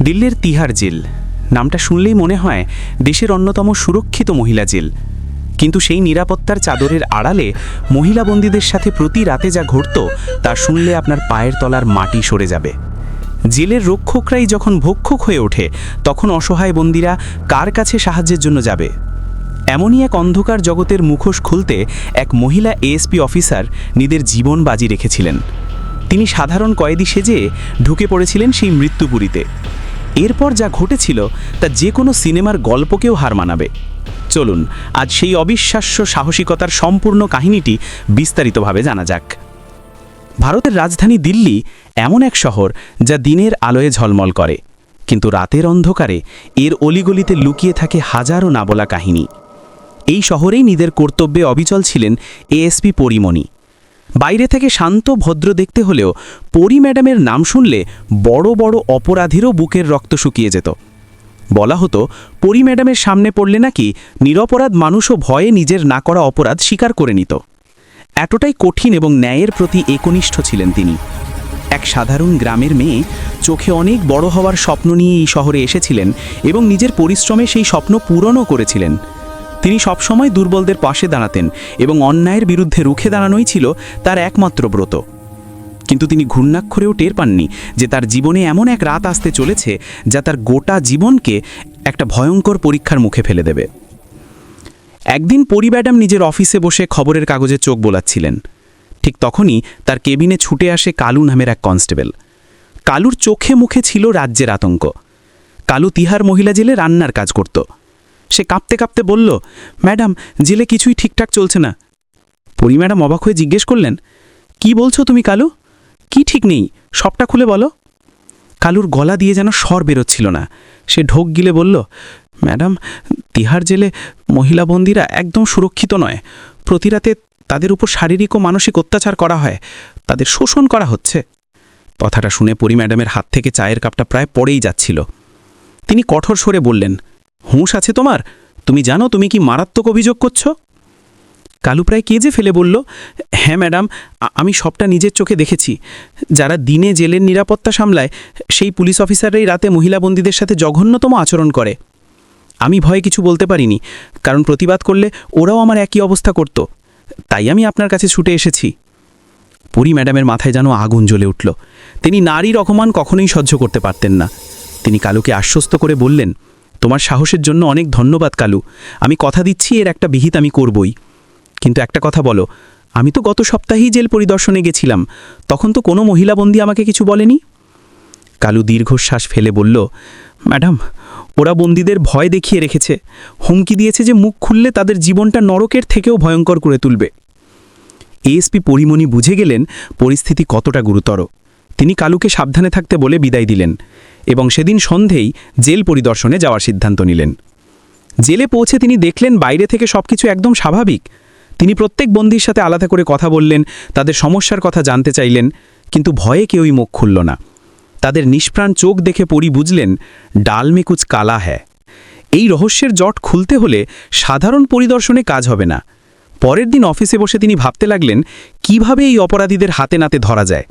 দিল্লির তিহার জেল। নামটা শুনলেই মনে হয় দেশের অন্যতম সুরক্ষিত মহিলা জেল। কিন্তু সেই নিরাপত্তার চাদরের আড়ালে মহিলা বন্দীদের সাথে প্রতি রাতে যা ঘটত তা শুনলে আপনার পায়ের তলার মাটি সরে যাবে। জেলের রক্ষকরাই যখন ভক্ষক হয়ে ওঠে, তখন অসহায় বন্দীরা কার কাছে সাহায্যের জন্য যাবে? এমনই এক অন্ধকার জগতের মুখোশ খুলতে এক মহিলা এএসপি অফিসার নিজের জীবন বাজি রেখেছিলেন। তিনি সাধারণ কয়েদি সেজে ঢুকে পড়েছিলেন সেই মৃত্যুপুরীতে। এরপর যা ঘটেছিল তা যে কোনো সিনেমার গল্পকেও হার মানাবে। চলুন, আজ সেই অবিশ্বাস্য সাহসিকতার সম্পূর্ণ কাহিনীটি বিস্তারিতভাবে জানা যাক। ভারতের রাজধানী দিল্লি এমন এক শহর যা দিনের আলোয় ঝলমল করে, কিন্তু রাতের অন্ধকারে এর অলিগলিতে লুকিয়ে থাকে হাজারো নাবলা কাহিনী। এই শহরেই নিজের কর্তব্যে অবিচল ছিলেন এএসপি পরিমণি। বাইরে থেকে শান্ত ভদ্র দেখতে হলেও পরি ম্যাডামের নাম শুনলে বড় বড় অপরাধীরও বুকের রক্ত শুকিয়ে যেত। বলা হতো, পরি ম্যাডামের সামনে পড়লে নাকি নিরপরাধ মানুষও ভয়ে নিজের না করা অপরাধ স্বীকার করে নিত। এতটাই কঠিন এবং ন্যায়ের প্রতি একনিষ্ঠ ছিলেন তিনি। এক সাধারণ গ্রামের মেয়ে চোখে অনেক বড় হওয়ার স্বপ্ন নিয়ে এই শহরে এসেছিলেন এবং নিজের পরিশ্রমে সেই স্বপ্ন পূরণও করেছিলেন। তিনি সবসময় দুর্বলদের পাশে দাঁড়াতেন এবং অন্যায়ের বিরুদ্ধে রুখে দাঁড়ানোই ছিল তার একমাত্র ব্রত। কিন্তু তিনি ঘূর্ণাক্ষরেও টের পাননি যে তার জীবনে এমন এক রাত আসতে চলেছে যা তার গোটা জীবনকে একটা ভয়ঙ্কর পরীক্ষার মুখে ফেলে দেবে। একদিন পরি ম্যাডাম নিজের অফিসে বসে খবরের কাগজে চোখ বোলাচ্ছিলেন। ঠিক তখনই তার কেবিনে ছুটে আসে কালু নামের এক কনস্টেবল। কালুর চোখে মুখে ছিল রাজ্যের আতঙ্ক। কালু তিহার মহিলা জেলে রান্নার কাজ করত। সে কাঁপতে কাঁপতে বলল, ম্যাডাম, জেলে কিছুই ঠিকঠাক চলছে না। পরি ম্যাডাম অবাক হয়ে জিজ্ঞেস করলেন, কি বলছো তুমি, কালু? কি ঠিক নেই? সবটা খুলে বলো। কালুর গলা দিয়ে যেন স্বর বেরোচ্ছিল না। সে ঢোক গিলে বলল, ম্যাডাম, তিহার জেলে মহিলা বন্দীরা একদম সুরক্ষিত নয়। প্রতি রাতে তাদের উপর শারীরিক ও মানসিক অত্যাচার করা হয়। তাদের শোষণ করা হচ্ছে। কথাটা শুনে পরি ম্যাডামের হাত থেকে চায়ের কাপটা প্রায় পড়েই যাচ্ছিল। তিনি কঠোর স্বরে বললেন হুঁশ আছে তোমার? তুমি জানো তুমি কি মারাত্মক অভিযোগ করছ? কালু প্রায় কেজে ফেলে বলল হ্যাঁ ম্যাডাম আমি সবটা নিজের চোখে দেখেছি। যারা দিনে জেলের নিরাপত্তা সামলায়, সেই পুলিশ অফিসাররাই রাতে মহিলা বন্দীদের সাথে জঘন্যতম আচরণ করে। আমি ভয়ে কিছু বলতে পারিনি, কারণ প্রতিবাদ করলে ওরাও আমার একই অবস্থা করত। তাই আমি আপনার কাছে ছুটে এসেছি। পুরী ম্যাডামের মাথায় যেন আগুন জ্বলে উঠল। তিনি নারীর অপমান কখনোই সহ্য করতে পারতেন না। তিনি কালুকে আশ্বস্ত করে বললেন তোমার সাহসের জন্য অনেক ধন্যবাদ, কালু। আমি কথা দিচ্ছি, এর একটা বিহিত আমি করবই। কিন্তু একটা কথা বলো, আমি তো গত সপ্তাহেই জেল পরিদর্শনে গেছিলাম, তখন তো কোনো মহিলা বন্দী আমাকে কিছু বলেনি? কালু দীর্ঘশ্বাস ফেলে বলল, ম্যাডাম, ওরা বন্দীদের ভয় দেখিয়ে রেখেছে। হুমকি দিয়েছে যে মুখ খুললে তাদের জীবনটা নরকের থেকেও ভয়ঙ্কর করে তুলবে। এএসপি পরিমণি বুঝে গেলেন পরিস্থিতি কতটা গুরুতর। তিনি কালুকে সাবধানে থাকতে বলে বিদায় দিলেন। এবং সেদিন সন্ধেই জেল পরিদর্শনে যাওয়ার সিদ্ধান্ত নিলেন। জেলে পৌঁছে তিনি দেখলেন বাইরে থেকে সবকিছু একদম স্বাভাবিক। তিনি প্রত্যেক বন্দীর সাথে আলাদা করে কথা বললেন, তাদের সমস্যার কথা জানতে চাইলেন, কিন্তু ভয়ে কেউই মুখ খুলল না। তাদের নিষ্প্রাণ চোখ দেখে পরি বুঝলেন, ডাল মে কুচ কালা হ্যায়। এই রহস্যের জট খুলতে হলে সাধারণ পরিদর্শনে কাজ হবে না। পরের দিন অফিসে বসে তিনি ভাবতে লাগলেন, কীভাবে এই অপরাধীদের হাতে নাতে ধরা যায়।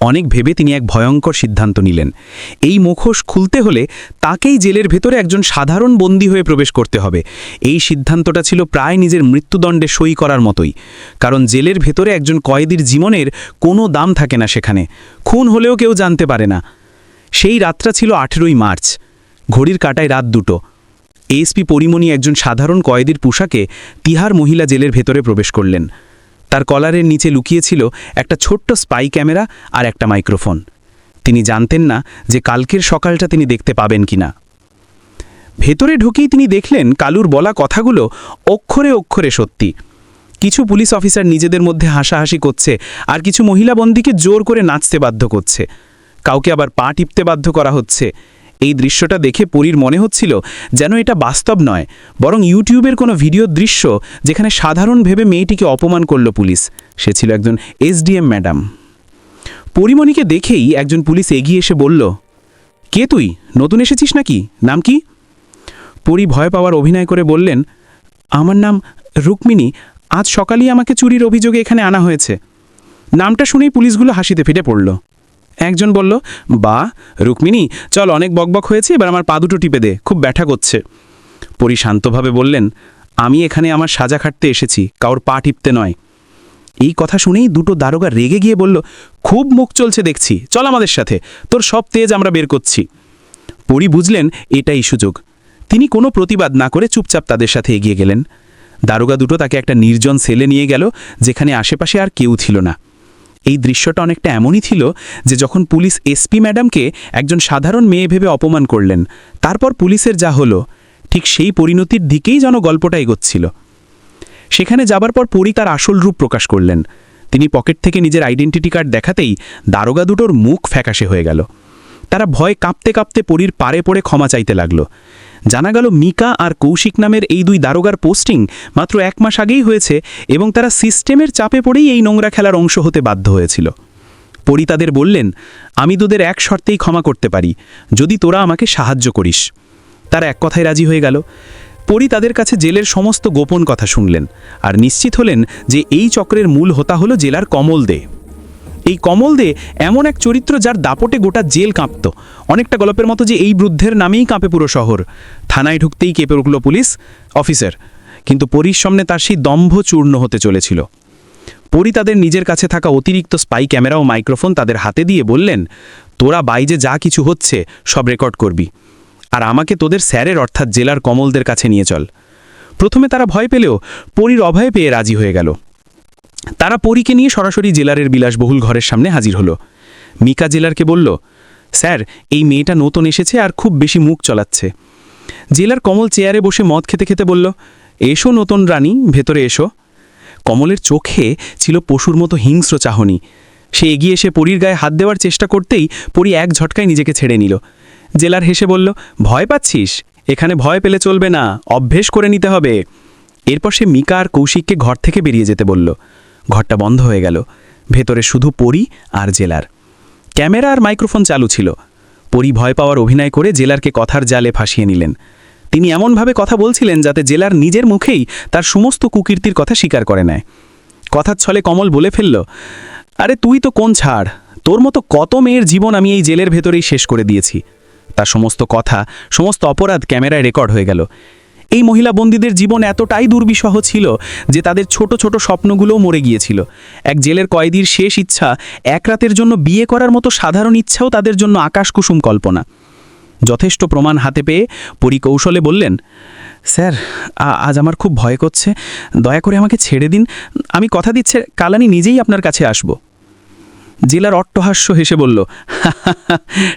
অনেক ভেবে তিনি এক ভয়ঙ্কর সিদ্ধান্ত নিলেন। এই মুখোশ খুলতে হলে তাকেই জেলের ভেতরে একজন সাধারণ বন্দী হয়ে প্রবেশ করতে হবে। এই সিদ্ধান্তটা ছিল প্রায় নিজের মৃত্যুদণ্ডে সই করার মতোই। কারণ জেলের ভেতরে একজন কয়েদির জীবনের কোনো দাম থাকে না সেখানে। খুন হলেও কেউ জানতে পারে না। সেই রাতটা ছিল আঠেরোই মার্চ। ঘড়ির কাটায় রাত দুটো। এসপি পরিমণি একজন সাধারণ কয়েদির পোশাকে তিহার মহিলা জেলের ভেতরে প্রবেশ করলেন। তার কলারের নিচে লুকিয়েছিল একটা ছোট্ট স্পাই ক্যামেরা আর একটা মাইক্রোফোন। তিনি জানতেন না যে কালকের সকালটা তিনি দেখতে পাবেন কিনা। ভেতরে ঢুকেই তিনি দেখলেন কালুর বলা কথাগুলো অক্ষরে অক্ষরে সত্যি। কিছু পুলিশ অফিসার নিজেদের মধ্যে হাসাহাসি করছে আর কিছু মহিলা বন্দীকে জোর করে নাচতে বাধ্য করছে। কাউকে আবার পা টিপতে বাধ্য করা হচ্ছে। এই দৃশ্যটা দেখে পরীর মনে হচ্ছিল যেন এটা বাস্তব নয়, বরং ইউটিউবের কোনো ভিডিও দৃশ্য যেখানে সাধারণ ভেবে মেয়েটিকে অপমান করল পুলিশ। সে ছিল একজন এসডিএম ম্যাডাম। পরিমণিকে দেখেই একজন পুলিশ এগিয়ে এসে বলল, কে তুই? নতুন এসেছিস নাকি? নাম কি? পরি ভয় পাওয়ার অভিনয় করে বললেন, আমার নাম রুক্মিণী। আজ সকালেই আমাকে চুরির অভিযোগে এখানে আনা হয়েছে। নামটা শুনেই পুলিশগুলো হাসিতে ফেটে পড়ল। একজন বলল, বা, রুক্মিণী, চল অনেক বকবক হয়েছে, এবার আমার পা দুটো টিপে দে, খুব ব্যথা করছে। পরি শান্তভাবে বললেন, আমি এখানে আমার সাজা খাটতে এসেছি, কাউর পা টিপতে নয়। এই কথা শুনেই দুটো দারোগা রেগে গিয়ে বলল, খুব মুখ চলছে দেখছি, চল আমাদের সাথে, তোর সব তেজ আমরা বের করছি। পরি বুঝলেন, এটাই সুযোগ। তিনি কোনো প্রতিবাদ না করে চুপচাপ তাদের সাথে এগিয়ে গেলেন। দারোগা দুটো তাকে একটা নির্জন সেলে নিয়ে গেল, যেখানে আশেপাশে আর কেউ ছিল না। এই দৃশ্যটা অনেকটা এমনই ছিল যে যখন পুলিশ এসপি ম্যাডামকে একজন সাধারণ মেয়ে ভেবে অপমান করলেন, তারপর পুলিশের যা হলো, ঠিক সেই পরিণতির দিকেই যেন গল্পটা এগোচ্ছিল। সেখানে যাবার পর পরি তার আসল রূপ প্রকাশ করলেন। তিনি পকেট থেকে নিজের আইডেন্টিটি কার্ড দেখাতেই দারোগা দুটোর মুখ ফ্যাকাশে হয়ে গেল। তারা ভয় কাঁপতে কাঁপতে পরীর পারে পড়ে ক্ষমা চাইতে লাগল। জানা গেল মিকা আর কৌশিক নামের এই দুই দারোগার পোস্টিং মাত্র এক মাস আগেই হয়েছে এবং তারা সিস্টেমের চাপে পড়েই এই নোংরা খেলার অংশ হতে বাধ্য হয়েছিল। পরী তাদের বললেন, আমি তোদের এক শর্তেই ক্ষমা করতে পারি, যদি তোরা আমাকে সাহায্য করিস। তারা এক কথায় রাজি হয়ে গেল। পরী তাদের কাছে জেলের সমস্ত গোপন কথা শুনলেন আর নিশ্চিত হলেন যে এই চক্রের মূল হোতা হলো জেলার কমল দে। এই কমল দে এমন এক চরিত্র যার দাপটে গোটা জেল কাঁপত। অনেকটা গল্পের মতো যে এই বৃদ্ধের নামেই কাঁপে পুরো শহর। থানায় ঢুকতেই কেঁপে উঠল পুলিশ, অফিসার। কিন্তু পরির সামনে তার সেই দম্ভ চূর্ণ হতে চলেছিল। পরি তাদের নিজের কাছে থাকা অতিরিক্ত স্পাই ক্যামেরা ও মাইক্রোফোন তাদের হাতে দিয়ে বললেন, তোরা বাইজে যা কিছু হচ্ছে, সব রেকর্ড করবি। আর আমাকে তোদের স্যারের অর্থাৎ জেলার কমলদের কাছে নিয়ে চল। প্রথমে তারা ভয় পেলেও পরীর অভয় পেয়ে রাজি হয়ে গেল। তারা পরীকে নিয়ে সরাসরি জেলারের বিলাসবহুল ঘরের সামনে হাজির হলো। মিকা জেলারকে বলল, স্যার, এই মেয়েটা নতুন এসেছে আর খুব বেশি মুখ চলাচ্ছে। জেলার কমল চেয়ারে বসে মদ খেতে খেতে বলল, এসো নতুন রানী, ভেতরে এসো। কমলের চোখে ছিল পশুর মতো হিংস্র চাহনি। সে এগিয়ে এসে পরীর গায়ে হাত দেওয়ার চেষ্টা করতেই পরী এক ঝটকায় নিজেকে ছেড়ে নিল। জেলার হেসে বলল, ভয় পাচ্ছিস? এখানে ভয় পেলে চলবে না, অভ্যেস করে নিতে হবে। এরপর সে মিকা আর কৌশিককে ঘর থেকে বেরিয়ে যেতে বলল। ঘরটা বন্ধ হয়ে গেল। ভেতরে শুধু পরি আর জেলার। ক্যামেরা আর মাইক্রোফোন চালু ছিল। পরি ভয় পাওয়ার অভিনয় করে জেলারকে কথার জালে ফাঁসিয়ে নিলেন। তিনি এমনভাবে কথা বলছিলেন যাতে জেলার নিজের মুখেই তার সমস্ত কুকীর্তির কথা স্বীকার করে নেয়। কথার ছলে কমল বলে ফেলল, আরে তুই তো কোন ছাড়? তোর মতো কত মেয়ের জীবন আমি এই জেলের ভেতরেই শেষ করে দিয়েছি। তার সমস্ত কথা, সমস্ত অপরাধ ক্যামেরায় রেকর্ড হয়ে গেল। এই মহিলা বন্দীদের জীবন এতটাই দুর্বিষহ ছিল যে তাদের ছোট ছোট স্বপ্নগুলোও মরে গিয়েছিল। এক জেলের কয়েদির শেষ ইচ্ছা এক রাতের জন্য বিয়ে করার মতো সাধারণ ইচ্ছাও তাদের জন্য আকাশকুসুম কল্পনা। যথেষ্ট প্রমাণ হাতে পেয়ে পরিকৌশলে বললেন, স্যার আজ আমার খুব ভয় করছে। দয়া করে আমাকে ছেড়ে দিন। আমি কথা দিচ্ছে, কালানি নিজেই আপনার কাছে আসব। জেলার অট্টহাস্য হেসে বলল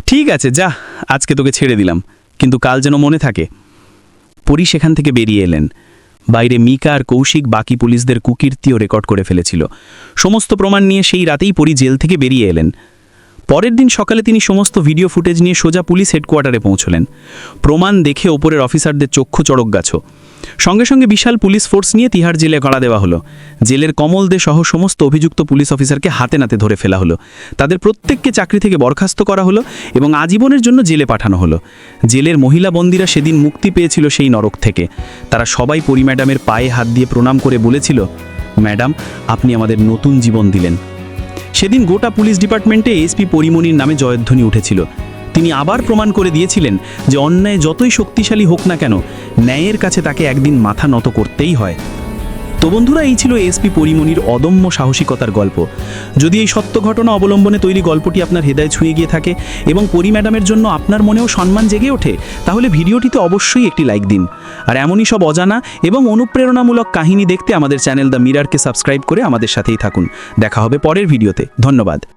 ঠিক আছে, যা, আজকে তোকে ছেড়ে দিলাম। কিন্তু কাল যেন মনে থাকে। পরি সেখান থেকে বেরিয়ে এলেন। বাইরে মিকা আর কৌশিক বাকি পুলিশদের কুকীর্তিও রেকর্ড করে ফেলেছিল। সমস্ত প্রমাণ নিয়ে সেই রাতেই পরি জেল থেকে বেরিয়ে এলেন। পরের দিন সকালে তিনি সমস্ত ভিডিও ফুটেজ নিয়ে সোজা পুলিশ হেডকোয়ার্টারে পৌঁছলেন। প্রমাণ দেখে ওপরের অফিসারদের চক্ষু চড়ক গাছ সঙ্গে সঙ্গে বিশাল পুলিশ ফোর্স নিয়ে তিহার জেলে গড়া দেওয়া হলো। জেলের কমল দে সহ সমস্ত অভিযুক্ত পুলিশ অফিসারকে হাতে নাতে ধরে ফেলা হলো। তাদের প্রত্যেককে চাকরি থেকে বরখাস্ত করা হলো এবং আজীবনের জন্য জেলে পাঠানো হলো। জেলের মহিলা বন্দীরা সেদিন মুক্তি পেয়েছিল সেই নরক থেকে। তারা সবাই পরি ম্যাডামের পায়ে হাত দিয়ে প্রণাম করে বলেছিল, ম্যাডাম, আপনি আমাদের নতুন জীবন দিলেন। সেদিন গোটা পুলিশ ডিপার্টমেন্টে এসপি পরিমণির নামে জয়ধ্বনি উঠেছিল। তিনি আবার প্রমাণ করে দিয়েছিলেন যে অন্যায় যতই শক্তিশালী হোক না কেন, ন্যায়ের কাছে তাকে একদিন মাথা নত করতেই হয়। তো বন্ধুরা, এই ছিল এসপি পরিমণির অদম্য সাহসিকতার গল্প। যদি এই সত্য ঘটনা অবলম্বনে তৈরি গল্পটি আপনার হৃদয় ছুঁয়ে গিয়ে থাকে এবং পরি ম্যাডামের জন্য আপনার মনেও সম্মান জেগে ওঠে, তাহলে ভিডিওটিতে অবশ্যই একটি লাইক দিন। আর এমনই সব অজানা এবং অনুপ্রেরণামূলক কাহিনী দেখতে আমাদের চ্যানেল দ্য মিরারকে সাবস্ক্রাইব করে আমাদের সাথেই থাকুন। দেখা হবে পরের ভিডিওতে। ধন্যবাদ।